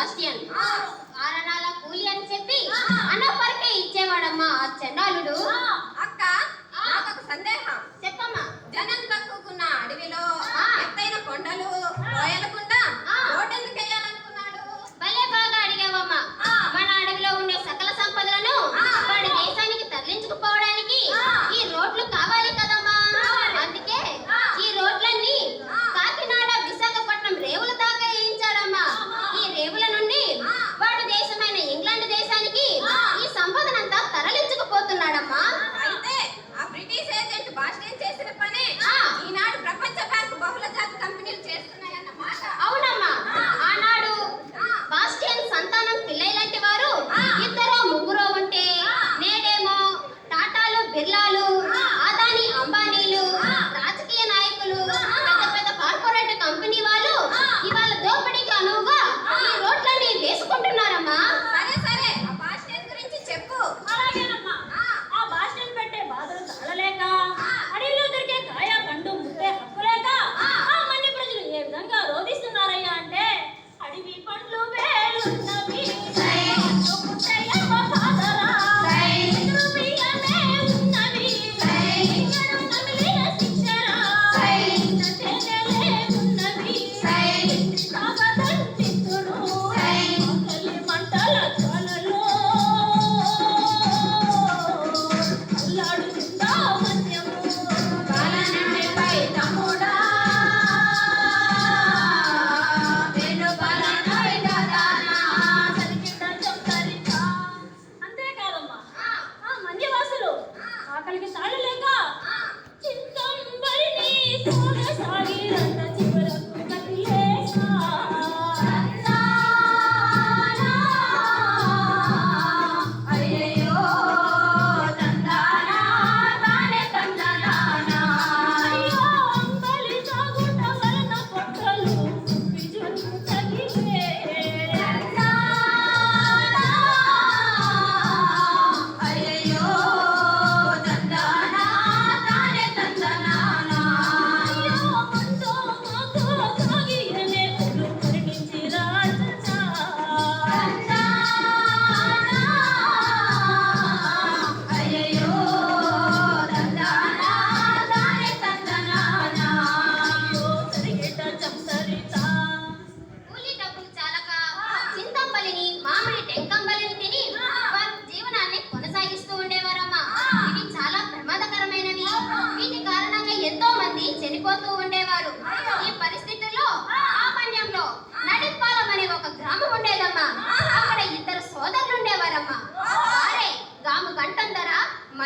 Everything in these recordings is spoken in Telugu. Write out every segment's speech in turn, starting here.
రాష్ట్రియన్ ఆరణాల కూలి అని చెప్పి అన్న పరికే ఇచ్చేవాడమ్మా ఆ చండాలుడు.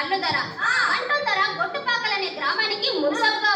అల్లుదర అంటుదర గొట్టుపాకలనే గ్రామానికి మునుసబ్గా